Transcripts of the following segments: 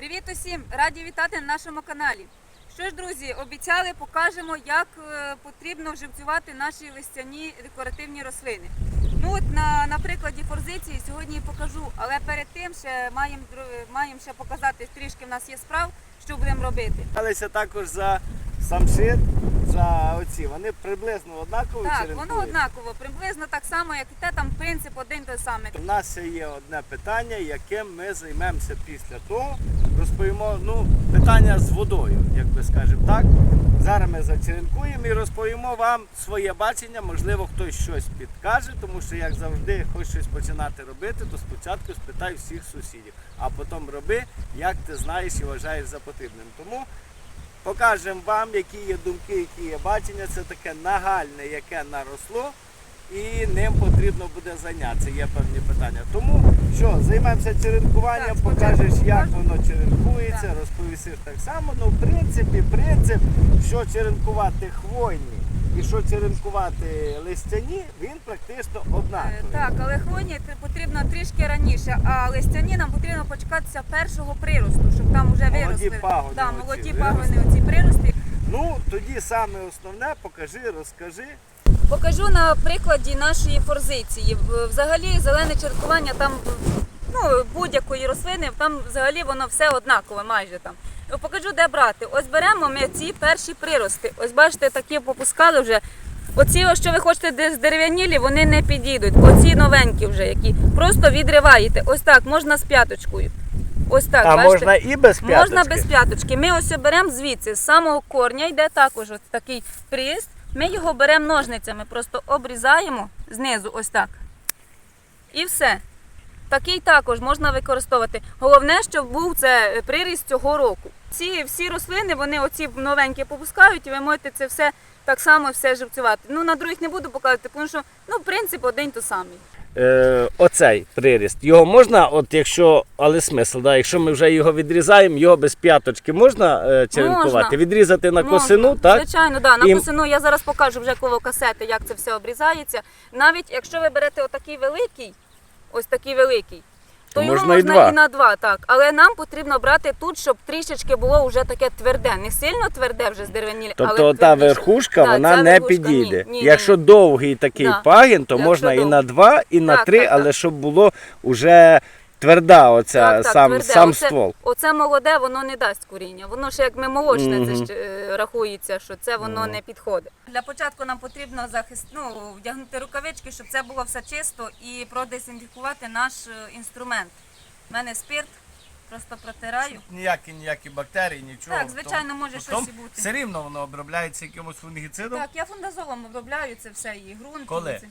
Привіт усім! Раді вітати на нашому каналі. Що ж, друзі, обіцяли, покажемо, як е, потрібно вживцювати наші листяні декоративні рослини. Ну от на, на прикладі форзиції сьогодні покажу, але перед тим ще маємо маємо ще показати трішки в нас є справ, що будемо робити. Взялися також за самшит, за оці. Вони приблизно однакові Так, черенкують? воно однаково, приблизно так само, як і те, там принцип один той самий. У нас є одне питання, яким ми займемося після того. Розповімо ну, питання з водою, як би скажемо так. Зараз ми зачеренкуємо і розповімо вам своє бачення. Можливо, хтось щось підкаже, тому що, як завжди, хочеш щось починати робити, то спочатку спитай всіх сусідів, а потім роби, як ти знаєш і вважаєш за потрібним. Тому покажемо вам, які є думки, які є бачення. Це таке нагальне, яке наросло, і ним потрібно буде зайнятися. Є певні питання. Тому що займемося черенкуванням, Так, покажеш, як воно черенкується, Так. розповісиш так само. Ну, в принципі, принцип, що черенкувати хвойні і що черенкувати листяні, він практично Е, однаковий. Так, але хвойні потрібно трішки раніше, а листяні нам потрібно почекатися першого приросту, щоб там вже Молоді виросли. пагони Да, оці молоді виросли. пагони, оці прирости. Ну, тоді саме основне, покажи, розкажи. Покажу на прикладі нашої форзиції. Взагалі зелене черкування там ну, будь-якої рослини, там взагалі воно все однакове майже там. Покажу, де брати. Ось беремо ми ці перші прирости. Ось бачите, такі попускали вже. Оці, що ви хочете де- здерев'янілі, вони не підійдуть. Оці новенькі вже, які просто відриваєте. Ось так, можна з п'яточкою. Ось так, а бачите? можна і без п'яточки? Можна без п'яточки. Ми ось беремо звідси, з самого корня йде також ось такий приїзд. Ми його беремо ножницями, просто обрізаємо знизу, ось так. І все. Такий також можна використовувати. Головне, щоб був це е, приріст цього року. Ці всі рослини, вони оці новенькі попускають, і ви можете це все так само все живцювати. Ну, на других не буду показувати, тому що ну, принцип один той самий. е, оцей приріст. Його можна, от якщо, але смисл, да, якщо ми вже його відрізаємо, його без п'яточки можна е, черенкувати? Можна. Відрізати на Можна. косину, так? Звичайно, да. на І- косину я зараз покажу вже коло касети, як це все обрізається. Навіть якщо ви берете отакий великий, ось такий великий, то можна його можна і два. і на два, так. Але нам потрібно брати тут, щоб трішечки було вже таке тверде. Не сильно тверде вже з деревні, але Тобто та твердіше. верхушка Так, вона ця не верхушка, підійде. ні, ні, Якщо ні. довгий такий Да. пагін, то Якщо можна і довгий. на два, і на Так, три, так, але так. щоб було вже тверда оця Так, так, сам, тверде. сам Оце- ствол. Оце молоде, воно не дасть куріння. Воно ще як ми молочне, Мгм. це ж е, рахується, що це воно Мгм. не підходить. Для початку нам потрібно захист, ну, вдягнути рукавички, щоб це було все чисто і продезінфікувати наш е, інструмент. У мене спирт, просто протираю. Ніякі ніякі бактерії, нічого. Так, звичайно, може Потім щось і бути. Все рівно воно обробляється якимось фунгіцидом Так, я фундазолом обробляю це все і ґрунт. і це.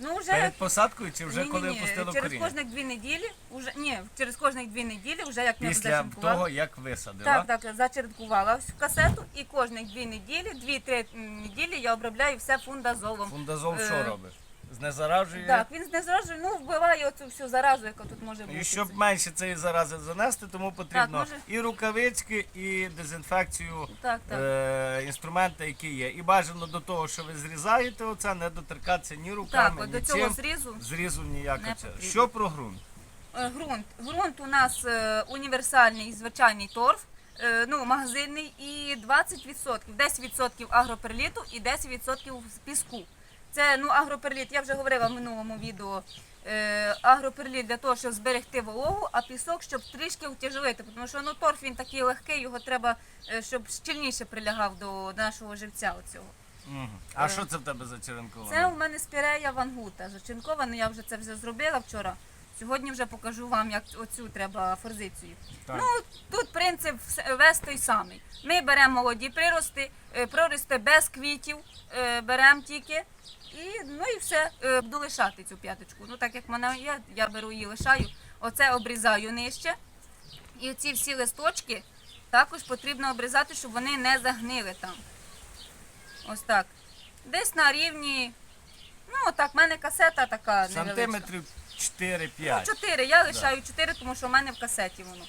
Ну, вже перед посадкою чи вже ні, коли ні, опустило через коріння? кожних дві неділі, уже ні, через кожних дві неділі, вже як не Після того, як висадила. Так, так, зачеркувала всю касету і кожних дві неділі, дві-три неділі я обробляю все фундазолом. Фундазол Е, що робиш? Знезаражує? Так, він знезаражує, ну вбиває оцю всю заразу, яка тут може бути. І щоб менше цієї зарази занести, тому потрібно може. і рукавички, і дезінфекцію Так, так. е, інструмента, які є. І бажано до того, що ви зрізаєте оце, не доторкатися ні руками, Так, от ні до цього чим. зрізу Зрізу ніякого. не це. потрібно. Що про ґрунт? Е, ґрунт. Ґрунт у нас е, універсальний звичайний торф, е, ну, магазинний і 20%, 10% агроперліту і 10% піску. Це ну, агроперліт, я вже говорила в минулому відео. Е, агроперліт для того, щоб зберегти вологу, а пісок, щоб трішки утяжелити, тому що ну, торф він такий легкий, його треба, е, щоб щільніше прилягав до нашого живця. Оцього. Мгм. А Е, що це в тебе за черенкова? Це у мене спірея вангута. Зачинкована, я вже це все зробила вчора. Сьогодні вже покажу вам, як оцю треба форзицію. Так. Ну, тут принцип весь той самий. Ми беремо молоді прирости, е, прорости без квітів, е, беремо тільки. І, ну і все, е, буду лишати цю п'яточку. Ну так як мене є, я беру її лишаю. Оце обрізаю нижче. І ці всі листочки також потрібно обрізати, щоб вони не загнили там. Ось так. Десь на рівні. Ну, так, в мене касета така невеличка. Сантиметрів 4-5. Ну, 4. Я лишаю 4, тому що в мене в касеті воно.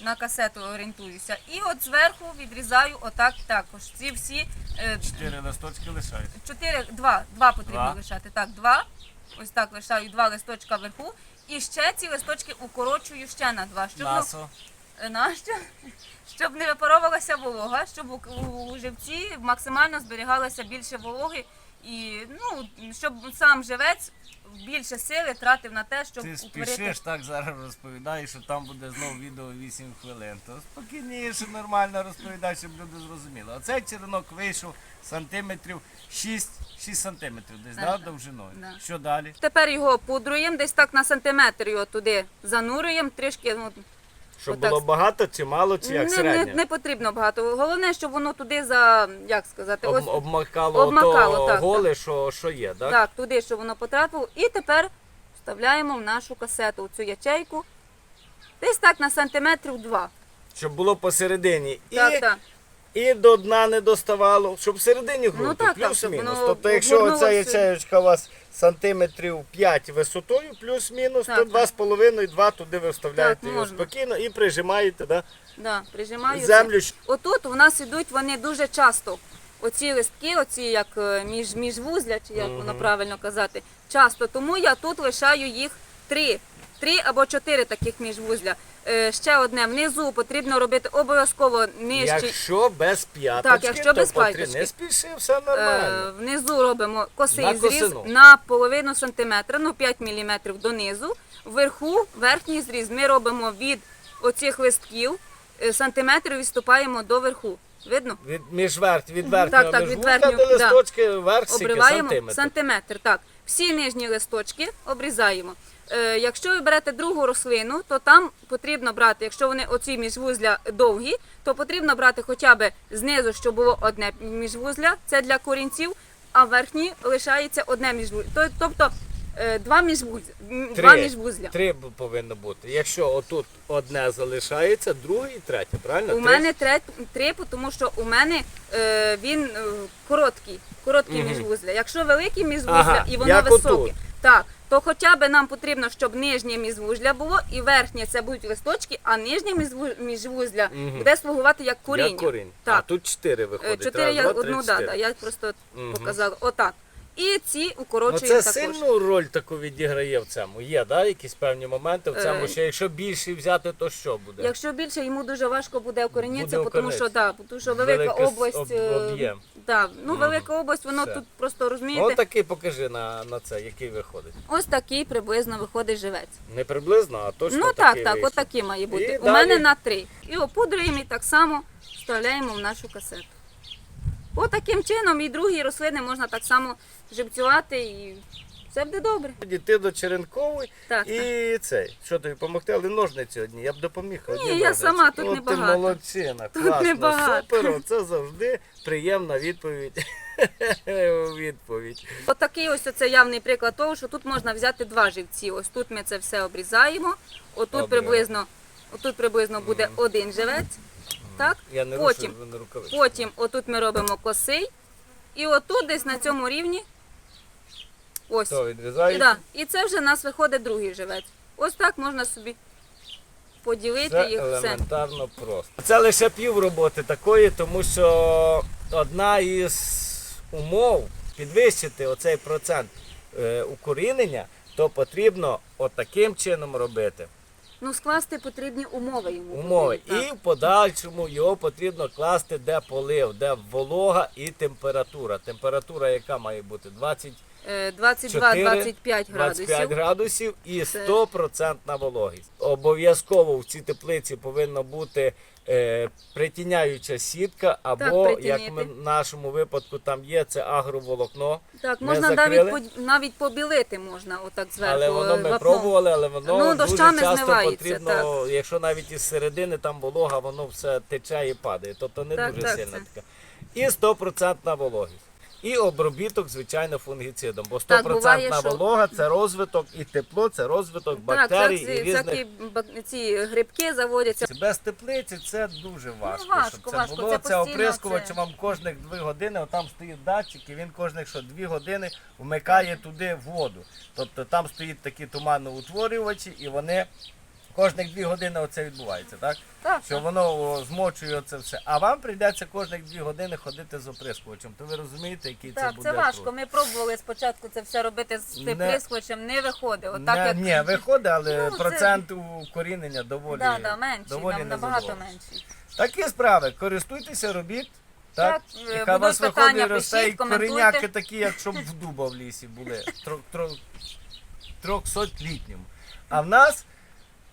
На касету орієнтуюся. І от зверху відрізаю отак також. Ці всі е, Чотири листочки лишають. 4, 2, 2 потрібно Два. лишати. Так, 2. Ось так лишаю два листочка вверху. І ще ці листочки укорочую ще на два. Щоб, ну, Насо. Е, Нащо? Щоб не випаровувалася волога, щоб у, у живці максимально зберігалося більше вологи і ну, щоб сам живець більше сили тратив на те, щоб Ти спішиш так зараз розповідаєш, що там буде знову відео 8 хвилин. То спокійніше, нормально розповідай, щоб люди зрозуміли. Оцей черенок вийшов сантиметрів 6, 6 сантиметрів десь, да, так. довжиною. Да. Що далі? Тепер його пудруємо, десь так на сантиметр його туди занурюємо, трішки ну, Щоб Отак. було багато чи мало, чи як не, не, середньо? не потрібно багато. Головне, щоб воно туди за як сказати, Об, ось обмакало, Обмакало, то так, голе, що, що є, так? так, туди, щоб воно потрапило. І тепер вставляємо в нашу касету, в цю ячейку. Десь так на сантиметрів два. Щоб було посередині. І, Так, так. І до дна не доставало, щоб всередині грунту, Ну, так, так, плюс-мінус. воно тобто, якщо оця ячеєчка у вас сантиметрів 5 висотою, плюс-мінус, Так, то так. 2,5-2 туди ви вставляєте Так, його можна. спокійно і прижимаєте да, Да, прижимаю. землю. Отут у нас ідуть вони дуже часто. Оці листки, оці як е, між, міжвузля, чи як воно правильно казати, часто. Тому я тут лишаю їх три. Три або чотири таких міжвузля. Е, ще одне внизу потрібно робити обов'язково нижче. Якщо без п'яточки, Так, якщо то без потрібно- п'яточки. Не спіши, все Е, нормально. внизу робимо косий На зріз косину. на половину сантиметра, ну 5 мм донизу. Вверху верхній зріз ми робимо від оцих листків е, сантиметрів відступаємо до верху. Видно? Від, між верх, від верхнього так, від верхнього, до да. листочки верх Обриваємо сантиметр. сантиметр. Так, всі нижні листочки обрізаємо. Е, якщо ви берете другу рослину, то там потрібно брати, якщо вони оці міжвузля довгі, то потрібно брати хоча б знизу, щоб було одне міжвузля, це для корінців, а верхні лишається одне міжвузля. Тобто е, два міжвузля. м, Два міжвузля. Три б- повинно бути. Якщо отут одне залишається, друге і третє, правильно? У Три? мене три, три, тому що у мене е, він е, короткий, короткі Мгм. міжвузля. Якщо великі міжвузля Ага, і воно як високе, так, то хоча б нам потрібно, щоб нижнє міжвузля було, і верхнє це будуть листочки, а нижнє міжву- міжвузля Мгм. буде слугувати як коріння. Як корінь. А тут чотири Е, виходить. Чотири Раз, я два, три, одну да, чотири. да, я просто Мгм. показала. Отак. І ці Ну, це також. сильну роль таку відіграє в цьому. Є, да, якісь певні моменти в цьому, Е, що якщо більше взяти, то що буде? Якщо більше йому дуже важко буде укорінитися, тому що да, тому що велика Велика область. об- е, об'єм. Да, ну велика область, воно Все. тут просто розумієте. Ось такий покажи на, на це, який виходить. Ось такий приблизно виходить живець. Не приблизно, а точно ну так, такий так, вийшов. отакий має бути. І У далі? мене на три. І опудруємо і так само вставляємо в нашу касету. Отаким чином і другі рослини можна так само живцювати і все буде добре. Ти до Черенкової Так, і цей. Що тобі допомогти? Але ножниці одні. Я б допоміг. одні я ножниці. сама, тут От небагато. Ти молодчина, Тут класно, небагато. супер. Це завжди приємна відповідь. відповідь. Отакий ось це явний приклад того, що тут можна взяти два живці. Ось тут ми це все обрізаємо. Отут Добре. приблизно, отут приблизно буде один живець. Так? Я не Потім, рушу на рукавиці. потім отут ми робимо косий. І отут десь на цьому рівні. Ось. То відрізаєш. Да. І це вже в нас виходить другий живець. Ось так можна собі поділити Це їх все. просто. Це лише пів роботи такої, тому що одна із умов підвищити оцей процент е, укорінення, то потрібно отаким чином робити. Ну, скласти потрібні умови йому. Умови. потрібні, І в подальшому його потрібно класти, де полив, де волога і температура. Температура, яка має бути 20 Е, 22-25 25 градусів. градусів і Це- 100% вологість. Обов'язково в цій теплиці повинно бути е, притіняюча сітка, або як ми, в нашому випадку там є, це агроволокно. Так, Ми можна закрили. навіть по- навіть побілити можна отак зверху. Але воно е, ми вапном. пробували, але воно Ну, дуже дощами часто змивається, потрібно, якщо навіть із середини там волога, воно все тече і падає. Тобто не Так, дуже так, сильна це. така. І 100% вологість. І обробіток, звичайно, фунгіцидом. Бо 100% Так, буває, що- волога це розвиток і тепло, це розвиток Так, бактерій всякі, і різних. всякі ці грибки заводяться. Без теплиці це дуже важко. Ну, важко, щоб це важко. було. Це Це, оприскувач це- вам кожних 2 години, отам стоїть датчик, і він кожних що 2 години вмикає туди воду. Тобто там стоїть такі туманноутворювачі, і вони Кожних дві години оце відбувається, так? Так, Що так. воно о, змочує це все. А вам прийдеться кожних дві години ходити з оприскувачем. То ви розумієте, який це Так, буде це важко. труд. Ми пробували спочатку це все робити з Не- прискочем, не виходить. Отак, Не, як... Ні, виходить, але Ну, це- процент укорінення доволі, да, да, менший, доволі нам набагато незадоволений. менший. Такі справи, користуйтеся, робіть. Так, Так, е, Яка у будуть вас питання, виходить росте і пишіть, коментуйте. кореняки такі, як щоб в дуба в лісі були. Тро- А в нас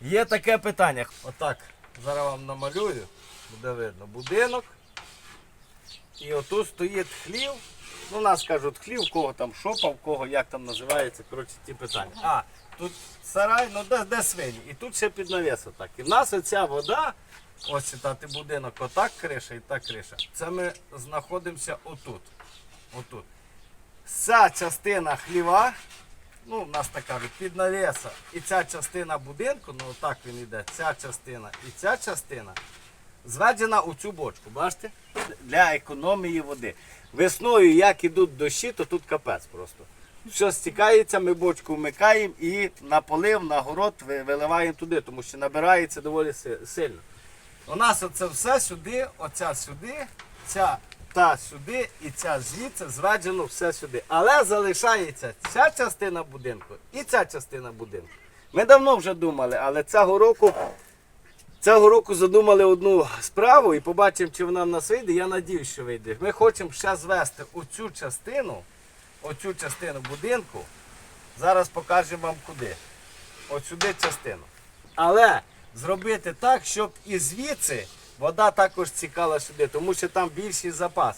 є таке питання. Отак, зараз вам намалюю, буде видно, будинок. І отут стоїть хлів. Ну, нас кажуть хлів, кого там шопа, в кого як там називається, коротше, ті питання. А, тут сарай, ну де, де свині? І тут ще під навіс отак. І в нас оця вода, ось читати будинок, отак криша і так криша. Це ми знаходимося отут. Отут. Ця частина хліва, ну, в нас так кажуть, під навіса. І ця частина будинку, ну отак він йде, ця частина і ця частина зведена у цю бочку, бачите? Для економії води. Весною, як ідуть дощі, то тут капець просто. Все стікається, ми бочку вмикаємо і на полив, на город виливаємо туди, тому що набирається доволі сильно. У нас оце все сюди, оця сюди, ця та сюди і ця звідси зведено все сюди. Але залишається ця частина будинку і ця частина будинку. Ми давно вже думали, але цього року Цього року задумали одну справу і побачимо, чи вона в нас вийде. Я надіюсь, що вийде. Ми хочемо ще звести оцю частину, оцю частину будинку. Зараз покажемо вам куди. От сюди частину. Але зробити так, щоб і звідси вода також цікала сюди, тому що там більший запас.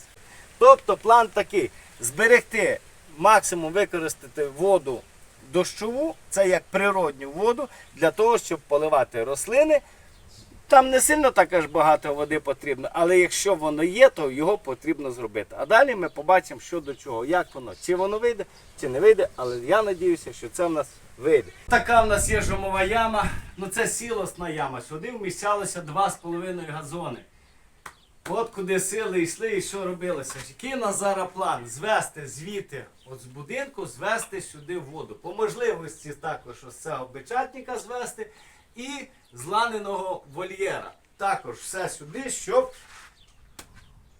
Тобто план такий: зберегти максимум використати воду дощову, це як природню воду, для того, щоб поливати рослини. Там не сильно так аж багато води потрібно, але якщо воно є, то його потрібно зробити. А далі ми побачимо, що до чого, як воно, чи воно вийде, чи не вийде, але я надіюся, що це в нас вийде. Така в нас є жомова яма, ну це сілосна яма. Сюди вміщалося 2,5 газони. От куди сили йшли і що робилося. Який нас зараз план? Звести звідти, от з будинку, звести сюди воду. По можливості також ось цього бичатника звести і зланеного вольєра. Також все сюди, щоб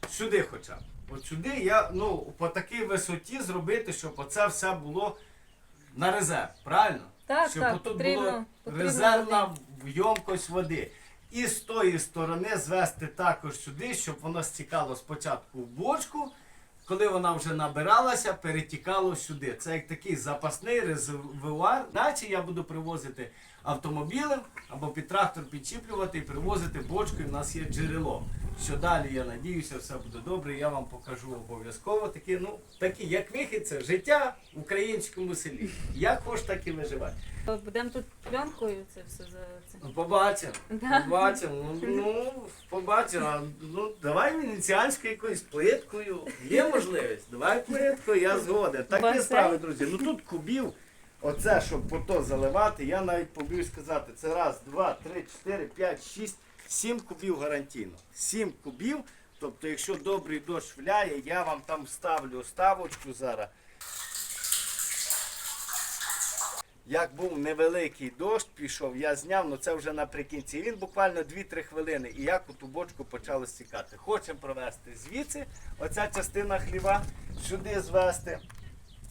сюди хоча б. От сюди я ну, по такій висоті зробити, щоб оце все було на резерв, правильно? Так, щоб так, тут потрібно- була потрібно резервна ємкость води. І з тої сторони звести також сюди, щоб воно стікало спочатку в бочку, коли вона вже набиралася, перетікало сюди. Це як такий запасний резервуар. Наче я буду привозити автомобілем або під трактор підчіплювати і привозити бочку, і в нас є джерело. Що далі, я надіюся, все буде добре. Я вам покажу обов'язково такі, ну, такі, як вихід, це життя в українському селі. Як хоч, так і виживати. Будемо тут пленкою це все за це. Ну, побачимо. Да. Побачимо. Ну, ну, побачимо. Ну, давай венеціанською якоюсь плиткою. Є можливість. Давай плитку, я згоден. Такі Басейн? справи, друзі. Ну тут кубів. Оце, щоб по то заливати, я навіть побіг сказати, це раз, два, три, чотири, п'ять, шість, сім кубів гарантійно. Сім кубів. Тобто, якщо добрий дощ вляє, я вам там ставлю ставочку зараз. Як був невеликий дощ, пішов, я зняв, але це вже наприкінці. Він буквально 2-3 хвилини. І як у ту бочку почало стікати. Хочемо провести звідси, оця частина хліва сюди звести.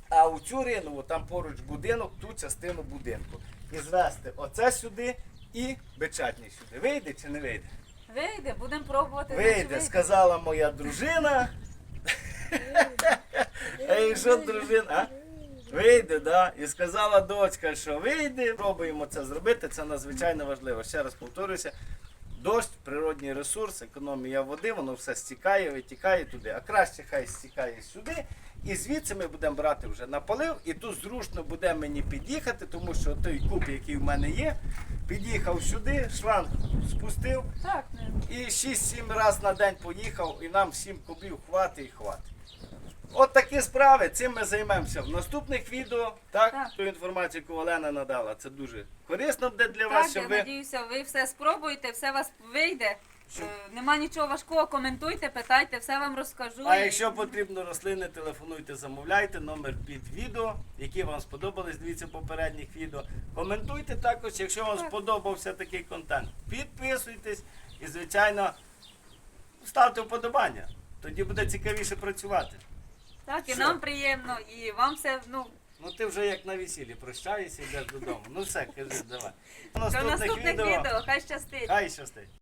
А у цю ринову, там поруч будинок, ту частину будинку. І звести оце сюди і бичатні сюди. Вийде чи не вийде? Вийде, будемо пробувати. Вийде, сказала моя дружина. А якщо дружина? Вийде, да. І сказала дочка, що вийде, пробуємо це зробити. Це надзвичайно важливо. Ще раз повторюся. Дощ, природній ресурс, економія води, воно все стікає, витікає туди. А краще хай стікає сюди. І звідси ми будемо брати вже на полив, і тут зручно буде мені під'їхати, тому що той куб, який в мене є, під'їхав сюди, шланг спустив, Так, і 6-7 разів на день поїхав, і нам 7 кубів хватить і хватить. От такі справи, цим ми займемося в наступних відео. Так, Так. ту інформацію, яку Олена надала, це дуже корисно буде для Так, вас, я щоб ви. надіюся, ви все спробуєте, все у вас вийде. Щоб- Е, Нема нічого важкого, коментуйте, питайте, все вам розкажу. А І- якщо потрібно рослини, телефонуйте, замовляйте номер під відео, які вам сподобались, дивіться попередніх відео. Коментуйте також, якщо вам Так. сподобався такий контент. Підписуйтесь і, звичайно, ставте вподобання. Тоді буде цікавіше працювати. Так, і Все. нам приємно, і вам все, ну, Ну ти вже як на весіллі прощаєшся, йдеш додому. Ну все, кажи, давай. До наступних відео, хай щастить. Хай щастить.